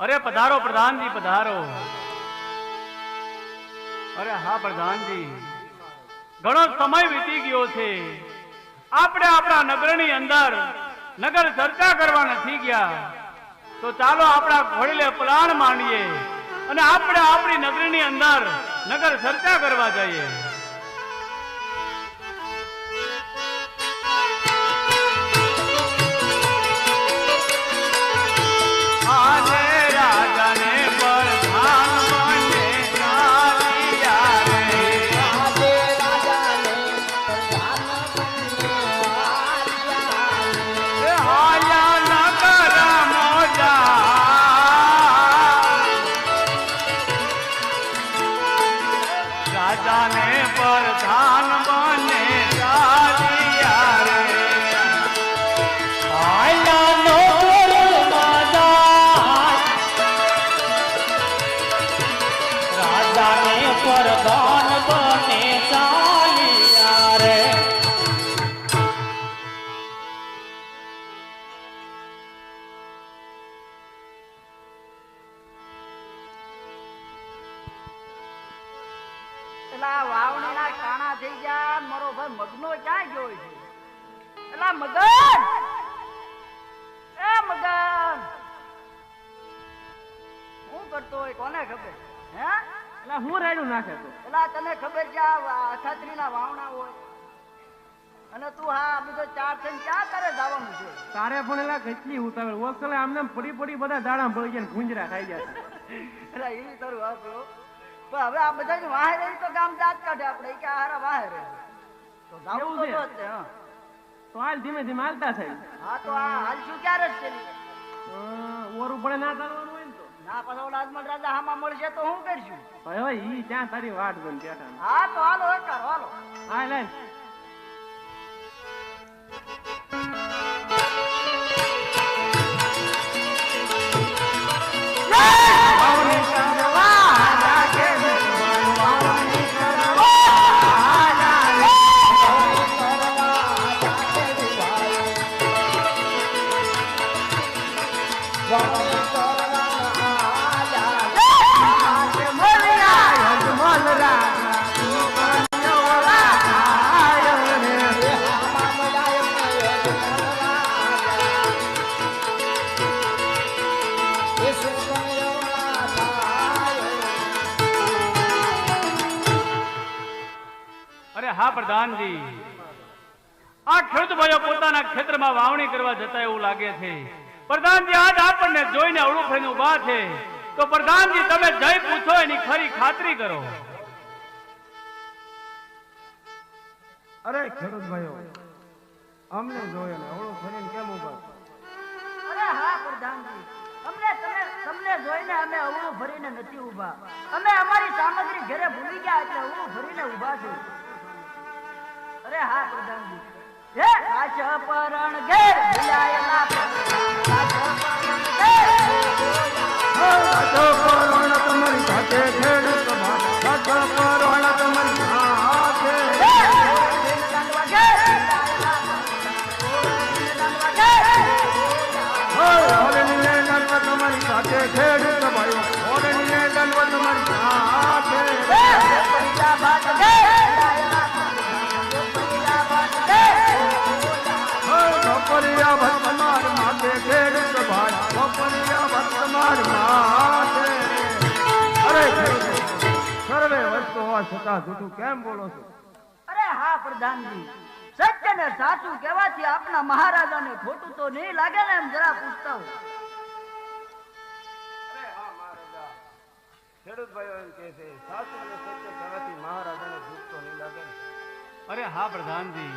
અરે પધારો પ્રધાનજી, પધારો. અરે હા, પ્રધાનજી. ઘણો સમય વીતી ગયો છે. આપણે આપણા નગરની અંદર નગર ચર્ચા કરવા નથી ગયા. તો ચાલો આપણા ઘોડીલે પ્લાન માંડીએ અને આપણે આપણી નગરની અંદર નગર ચર્ચા કરવા જઈએ. એલા વાવણીના કાણા થઈ ગયા મારો ભાઈ મગનો ક્યાં ગયો છે? એટલા મગન! એ મગન! હું કરતો હોય કોને ખબર? હે? એટલે હું રેડું નાખે તો? એટલે તને ખબર છે આ અખાત્રીના વાવણા હોય? અને તું હા બધો ચાર થઈને ક્યાં તારે જવાનું છે? તારે પણ એલા કેટલી ઉતાવળ. વસલે આમને આમ પડી પડી બધા દાડા ભળી ગયા ગુંજરા ખાઈ ગયા એટલે એ તારું વાત. પણ હવે આ બધા વાહે રહી તો ગામ જાત કાઢે આપણે. કે હારા વાહે રહે. તો ગામ તો છે? તે, હા. તો હાલ ધીમે ધીમે હાલતા થાય. હા તો આ હાલ શું ક્યારે જ છે? ઓરું પડે ના ચાલવાનું હોય ને તો. ના પાછા રાજા હામાં મળશે તો હું કરશું? ભાઈ હવે ઈ ત્યાં તારી વાટ બન બેઠા હા તો હાલો એક કરો, હાલો. હા હાલ. અરે પ્રધાનજી આ ખેડૂત ભાઈઓ પોતાના ખેતરમાં વાવણી કરવા જતા એવું લાગે છે. પ્રધાનજી આજ આપણને જોઈને અવળું થઈને ઊભા છે. તો પ્રધાનજી તમે જય પૂછો એની ખરી ખાતરી કરો. અરે ખેડૂત ભાઈઓ અમને જોયો ને અવળું ફરીને કેમ ઊભા અરે હા પ્રધાનજી અમને તમે તમને જોઈને અમે અવળું ભરીને નથી ઊભા. અમે અમારી સામગ્રી ઘરે ભૂલી ગયા એટલે અવળું ભરીને ઊભા છે અરે હા પ્રધાનજી. હે? કાચ પરણ ઘેર ભૂલાયેલા કાચ પરણ તમારી સાથે તમારી ઘેર હોળીને દંડવ તમારી સાથે ખેડૂત ભાઈઓ હોળીને દંડવ તમારી સાથે કપરિયા ભક્ત માર માથે ખેડ ભાઈ કપરિયા ભક્ત માર માથે અરે સર્વે વસ્તુ હોવા છતાં જૂઠું કેમ બોલો છો? અરે હા પ્રધાનજી. સત્ય ને સાચું કહેવાથી આપના મહારાજાને ખોટું તો નહીં લાગે ને એમ જરા પૂછતા હો ખેડૂત ભાઈઓ એમ કહે છે સાચું અને સત્ય કહેવાથી મહારાજાને ભૂખ તો નહીં લાગે અરે હા પ્રધાનજી.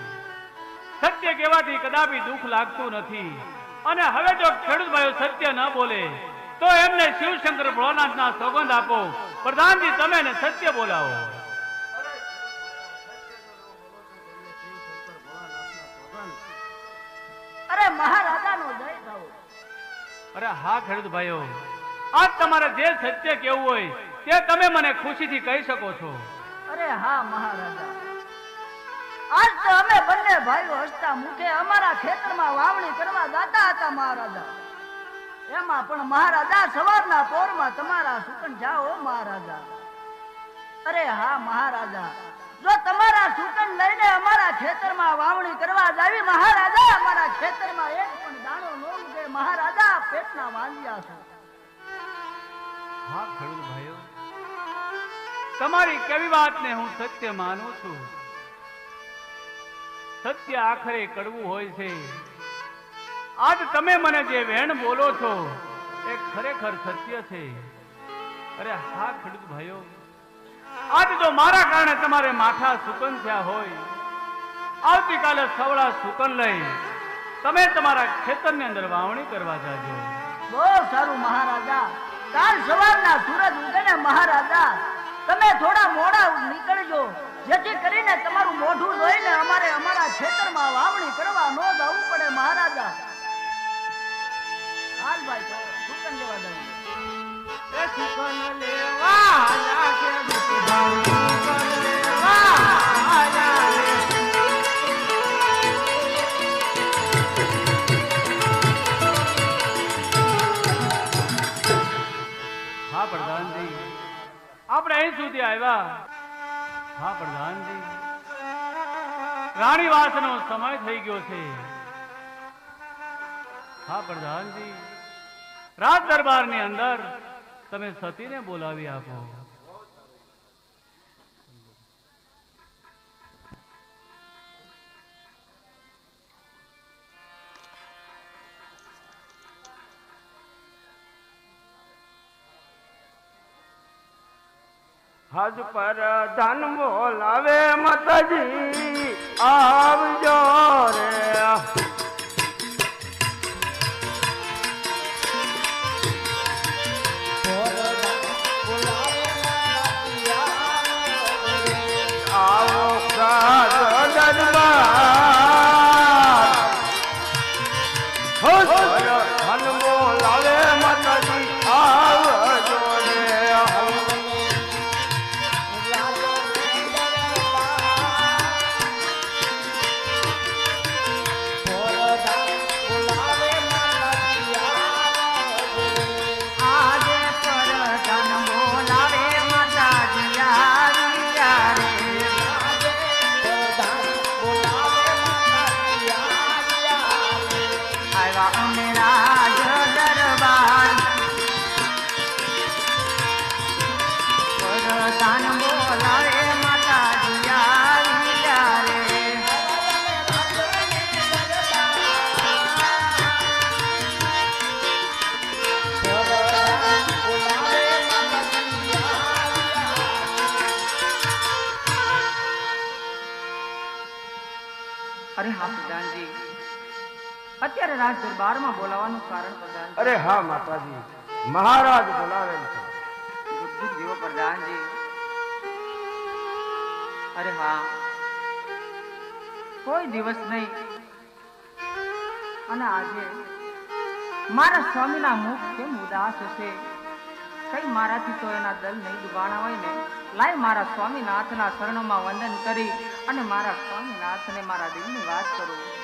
સત્ય કહેવાથી કદાપી દુઃખ લાગતું નથી. અને હવે જો ખેડૂત ભાઈઓ સત્ય ન બોલે તો એમને શિવશંકર ભોળાનાથના સોગંદ આપો. પ્રધાનજી તમે એને સત્ય બોલાવો. અરે મહારાજાનો જય થાઓ અરે હા ખેડૂત ભાઈઓ આજ તમારે જે સત્ય કેવું હોય તે તમે મને ખુશીથી કહી શકો છો. અરે હા મહારાજા. આજ તો અમે બંને ભાઈઓ હસતા મુખે અમારા ખેતરમાં વાવણી કરવા જાતા હતા મહારાજા. એમાં પણ મહારાજા સવારના પોરમાં તમારા સુકન જાઓ મહારાજા. અરે હા મહારાજા, જો તમારા સુકન લઈને અમારા ખેતરમાં વાવણી કરવા જાવી મહારાજા, અમારા ખેતરમાં એક પણ દાણો ન ઉગે મહારાજા, પેટના વાંજ્યા છે. હા ખેડૂત ભાઈઓ, તમારી કેવી વાતને હું સત્ય માનું છું? સત્ય આખરે કડવું હોય છે. આજ તમે મને જે વેણ બોલો છો, એ ખરેખર સત્ય છે. અરે હા, ખેડૂત ભાઈઓ. આજ જો મારા કારણે તમારે માથા સુકન થયા હોય, આવતીકાલે સવડા સુકન લઈ તમે તમારા ખેતરની અંદર વાવણી કરવા જાજો. બહુ સારું મહારાજા. કાલ સવારના સૂરજ ઉગે ને મહારાજા, તમે થોડા મોડા નીકળજો. જેથી કરીને તમારું મોઢું જોઈને અમારે અમારા ખેતરમાં વાવણી કરવા ન જવું પડે મહારાજા. હાલ ભાઈ સુકન લેવા દઉં સુકન લેવા લાગે સુકન લેવા લાગે. હા પ્રધાનજી. આપણે અહીં સુધી આવ્યા. હા પ્રધાનજી રાણીવાસનો સમય થઈ ગયો છે. હા પ્રધાનજી રાજ દરબારની અંદર તમે સતીને બોલાવી આપો. હજ પર ધન બોલાવે મતજી આવજો રે. હા પ્રધાનજી અત્યારે રાજ દરબારમાં બોલાવાનું કારણ પ્રધાન અરે હા માતાજી. મહારાજ બોલાવેલ છે. બુદ્ધિ જીવો પ્રધાનજી અરે હા. કોઈ દિવસ નહીં. અને આજે મારા સ્વામીના મુખ કેમ ઉદાસ હશે? કઈ મારાથી તો એના દલ નહીં ડૂબાણા હોય ને. લાય મારા સ્વામીનાથના શરણોમાં વંદન કરી. અને મારા સ્વામીનાથને મારા દિલની વાત કરું.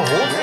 哦。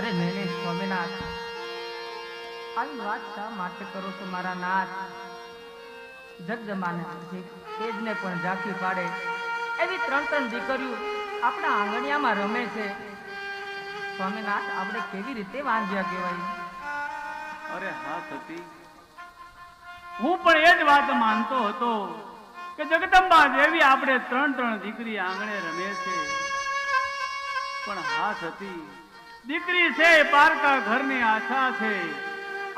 અરે મેને સ્વામિનાથ. આવી વાત શા માટે કરો છો મારા નાથ? જગજમાને તેજને પણ ઝાંખી પાડે. એવી ત્રણ ત્રણ દીકરીઓ આપણા આંગણિયામાં રમે છે. સ્વામિનાથ આપણે કેવી રીતે વાંધ્યા કહેવાય? અરે હા થતી હું પણ એ જ વાત માનતો હતો કે જગદંબા દેવી આપણે ત્રણ ત્રણ દીકરી આંગણે રમે છે. પણ હા હતી દીકરી છે, પારકા ઘરની આશા છે.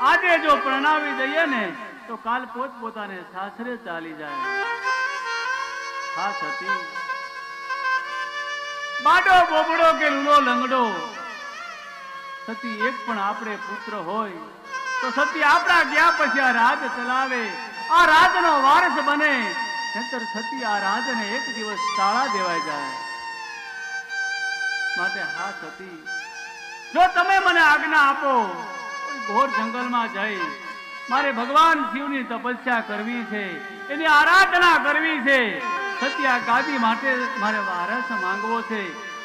આજે જો પ્રણાવી દઈએ ને, તો કાલ પોત પોતાને સાસરે ચાલી જાય. હા સતી બાડો, બોબડો કે લૂલો લંગડો? સતી એક પણ આપણે પુત્ર હોય, તો સતી આપણા ગયા પછી આ રાજ ચલાવે. આ રાજનો વારસ બને, નહીતર સતી આ રાજને એક દિવસ તાળા દેવાઈ જાય. માટે હા સતી જો તમે મને આજ્ઞા આપો ઘોર જંગલમાં જઈ મારે ભગવાન શિવની તપસ્યા કરવી છે, એની આરાધના કરવી છે. સત્યા ગાદી માટે મારે વારસ માંગવો છે,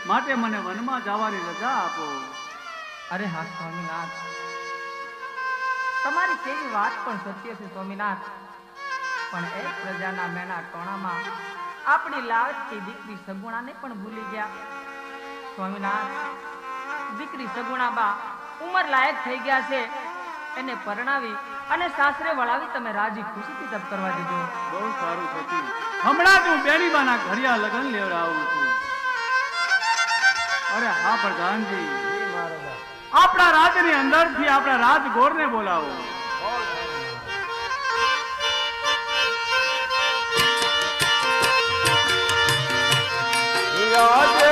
માટે મને વનમાં જવાની રજા આપો. અરે હા, સ્વામીનાથ. તમારી કેવી વાત પણ સત્ય છે, સ્વામીનાથ. પણ એ પ્રજાના મેના ટોણામાં આપણી લાડકી દીકરી સગુણાને પણ ભૂલી ગયા. સ્વામીનાથ દીકરી સગુણાબા ઉંમર લાયક થઈ ગયા છે. એને પરણાવી અને સાસરે વળાવી તમે રાજી ખુશીથી તપ કરવા દીધો. બહુ સારું થતું હમણાં જ હું બેનીબાના ઘડિયા લગ્ન લેવડાવું છું. અરે હા પ્રધાનજી. આપણા રાજની અંદરથી આપણા રાજગોરને બોલાવો. આજે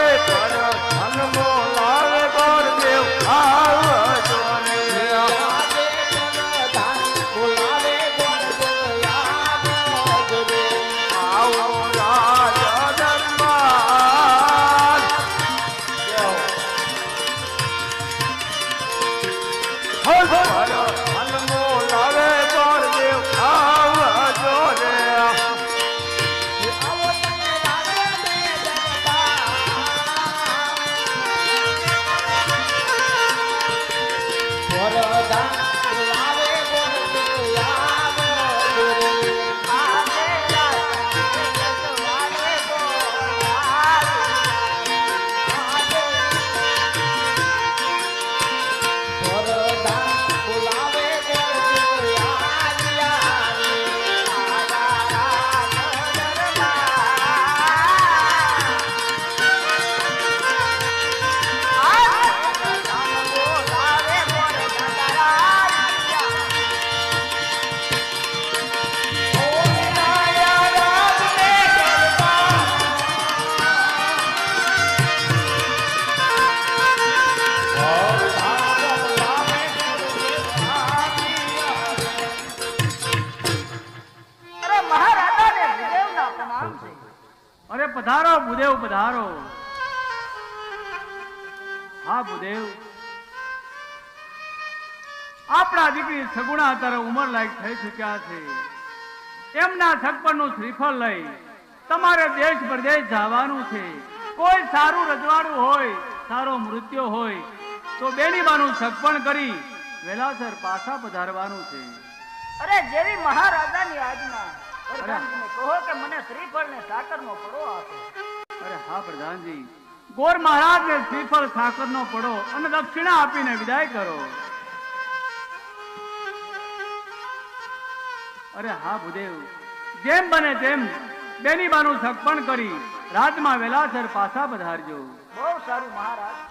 અરે પધારો, ભૂદેવ, પધારો. હા, ભૂદેવ. આપણા દીકરી સગુણા અત્યારે ઉંમર લાયક થઈ ચુક્યા છે. એમના છપ્પનનું શ્રીફળ લઈ તમારે દેશ પ્રદેશ જવાનું છે. કોઈ સારું રજવાડું હોય, સારો મૃત્યુ હોય, તો બેનીબાનું સગપણ કરી વેલાસર પાછા પધારવાનું છે. અરે જેવી મહારાજાની આજ્ઞા. પ્રધાનજીને કહો કે મને શ્રીફળ ને સાકરનો પડો આપે. અરે હા પ્રધાનજી. ગોર મહારાજને શ્રીફળ સાકરનો પડો અને દક્ષિણા આપીને વિદાય કરો. અરે હા ભૂદેવ. જેમ બને તેમ બેની બાનું સગપણ કરી રાતમાં વેલાસર પાછા પધારજો. બહુ સારું મહારાજ.